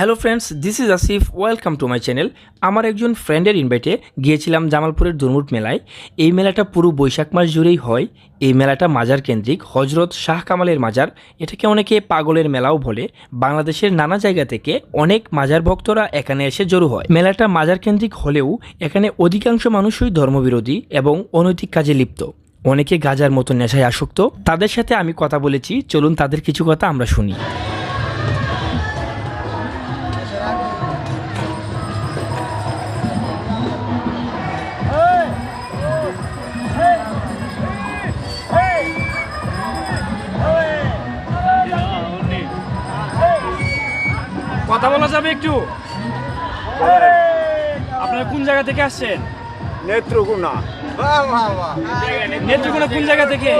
Hello friends this is Asif welcome to my channel আমার একজন ফ্রেন্ডের ইনভাইটে গিয়েছিলাম জামালপুরের দুর্মুট মেলায়। এই মেলাটা পুরো বৈশাখ মাস জুড়েই হয়। এই মেলাটা মাজার কেন্দ্রিক, হজরত শাহ কামালের মাজার। এটাকে অনেকে পাগলের মেলাও বলে। বাংলাদেশের নানা জায়গা থেকে অনেক মাজার ভক্তরা এখানে এসে জড়ো হয়। মেলাটা মাজার কেন্দ্রিক হলেও এখানে অধিকাংশ মানুষই ধর্মবিরোধী এবং অনৈতিক কাজে লিপ্ত। অনেকে গাজার মতো নেশায় আসক্ত। তাদের সাথে আমি কথা বলেছি। চলুন তাদের কিছু কথা আমরা শুনি। কথা বলা যাবে একটু? আপনারা কোন জায়গা থেকে আসছেন? নেত্রকোনা। নেত্রকোনা কোন জায়গা থেকে?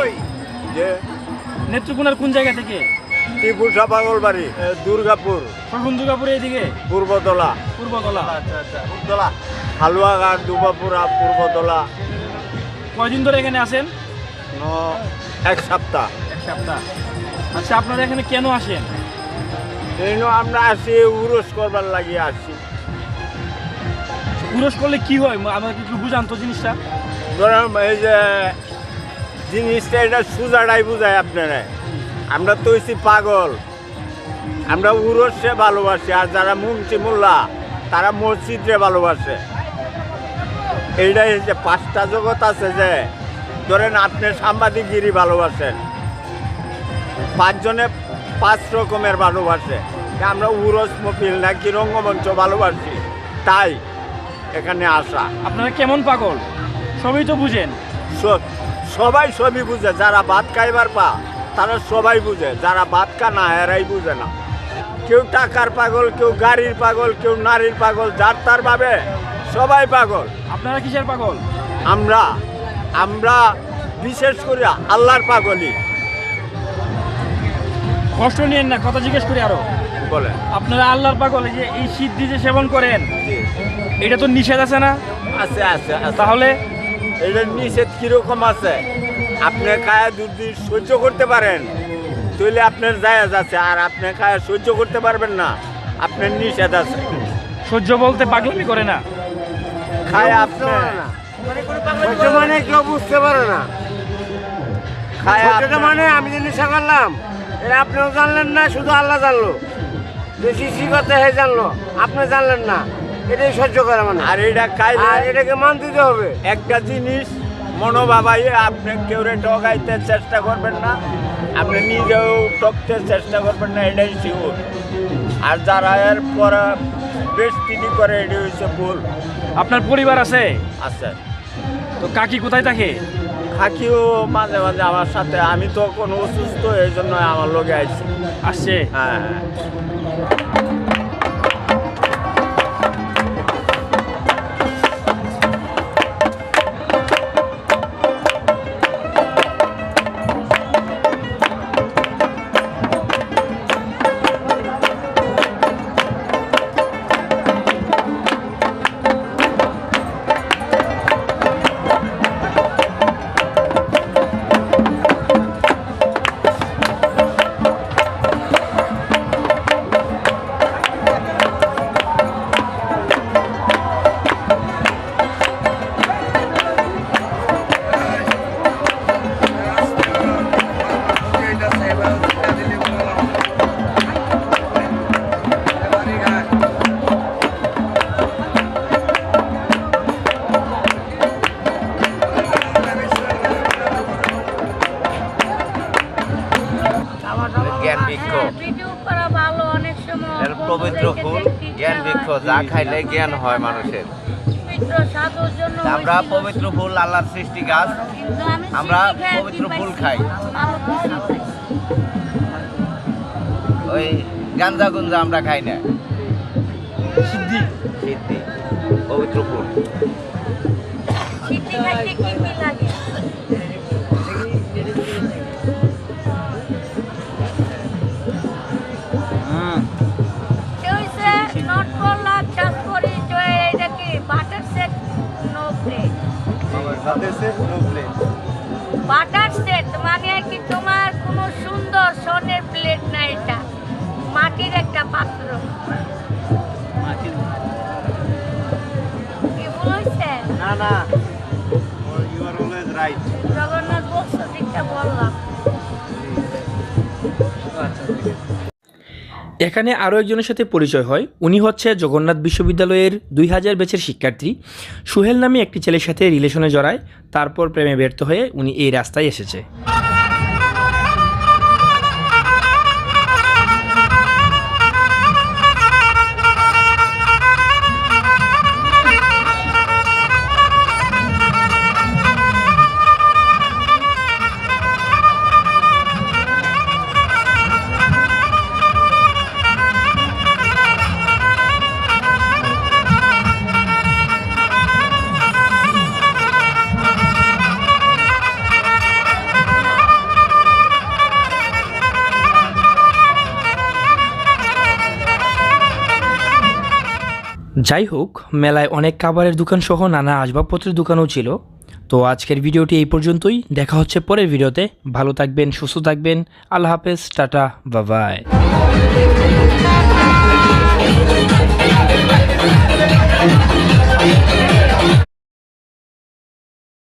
নেত্রকোনার কোন জায়গা থেকে? পাগলবাড়ি দুর্গাপুর। কখন দুর্গাপুরে এদিকে? পূর্বতলা। পূর্বতলা। পূর্বতলা। হালুয়াঘাট দুবাপুরা পূর্বতলা। কয়দিন ধরে এখানে আসেন এক সপ্তাহ। এক সপ্তাহ। আচ্ছা আপনারা এখানে কেন আসেন? এই আমরা আসি উরস করবার লাগিয়ে আসছি পুরস করলে কি হয়? আমাকে একটু বুঝান তো জিনিসটা? ধরেন এই যে জিনিসটা এটা সুজাটাই বুঝায় আপনারা। আমরা তো হইছি পাগল। আমরা উরসে ভালোবাসি আর যারা মুন্সি মোল্লা তারা মসজিদে ভালোবাসে। এইটাই যে পাঁচটা জগৎ আছে যে ধরেন আপনি সাংবাদিকগিরি ভালোবাসেন। পাঁচজনে পাঁচ রকমের ভালোবাসে আমরা উরস মফিল নাকি রঙ্গমঞ্চ ভালোবাসি তাই এখানে আসা। আপনারা কেমন পাগল? সবই তো বুঝেন। সবাই সবই বুঝে। যারা ভাত খাইবার পা তারা সবাই বুঝে। যারা ভাত খা না এরাই বুঝে না। কেউ টাকার পাগল কেউ গাড়ির পাগল কেউ নারীর পাগল যার তার ভাবে সবাই পাগল। আপনারা কিসের পাগল? আমরা আমরা বিশেষ করে আল্লাহর পাগলই। কষ্ট নিয়েন না কথা জিজ্ঞেস করি আরও। বলে আপনারা আল্লাহর পাগল এই যে এই সিদ্ধি যে সেবন করেন এটা তো নিষেধ আছে না? আছে আছে তাহলে? এটার নিষেধ কীরকম আছে? আপনি খায়া দুধ সহ্য করতে পারেন তাহলে আপনার জায়াজ আছে আর আপনি খায়া সহ্য করতে পারবেন না। আপনার নিষেধ আছে। সহ্য বলতে পাগলামি করে না। খায় আপনি মানে কেউ বুঝতে পারে না। খায় মানে আমি যে নেশা করলাম এটা আপনিও জানলেন না শুধু আল্লাহ জানলো। বেশি শিখাতে হে জানলো। আপনি জানলেন না। এটাই সহ্য করে মানে। আর এটা খাইলে আর এটাকে মান দিতে হবে। একটা জিনিস মনোভাবাই আপনি কেউ ঠকাইতে চেষ্টা করবেন না। আপনি নিজেও টকতে চেষ্টা করবেন না এটাই শিউর আর যারা এর পরে বেশি করে এটি হচ্ছে ভুল। আপনার পরিবার আছে? আছে। তো কাকি কোথায় থাকে? খাকিও মাঝে মাঝে আমার সাথে। আমি তো কোনো অসুস্থ এই জন্য আমার লোকে আসছে আসছে হ্যাঁ। জ্ঞান বৃক্ষ। ভিডিও করা ভালো অনেক সময় এর পবিত্র ফুল জ্ঞান বৃক্ষ যা খাইলে জ্ঞান হয় মানুষের। পবিত্র সাধুর জন্য আমরা পবিত্র ফুল আল্লাহর সৃষ্টি গাছ। আমরা পবিত্র ফুল খাই। খাই। ওই গাঞ্জা গুঞ্জা আমরা খাই না। সিদ্ধি। সিদ্ধি পবিত্র ফুল। আছে মানে কি তোমার সুন্দর প্লেট এটা? মাটির একটা পাত্র। কি জগন্নাথ বলছো যেটা বললাম। এখানে আরও একজনের সাথে পরিচয় হয়। উনি হচ্ছে জগন্নাথ বিশ্ববিদ্যালয়ের দুই হাজার বেচের শিক্ষার্থী। সুহেল নামে একটি ছেলের সাথে রিলেশনে জড়ায়। তারপর প্রেমে ব্যর্থ হয়ে উনি এই রাস্তায় এসেছে। যাই হোক মেলায় অনেক খাবারের দোকান সহ নানা আসবাবপত্রের দোকানও ছিল। তো আজকের ভিডিওটি এই পর্যন্তই। দেখা হচ্ছে পরের ভিডিওতে। ভালো থাকবেন, সুস্থ থাকবেন। আল্লাহ হাফেজ, টাটা বাবায়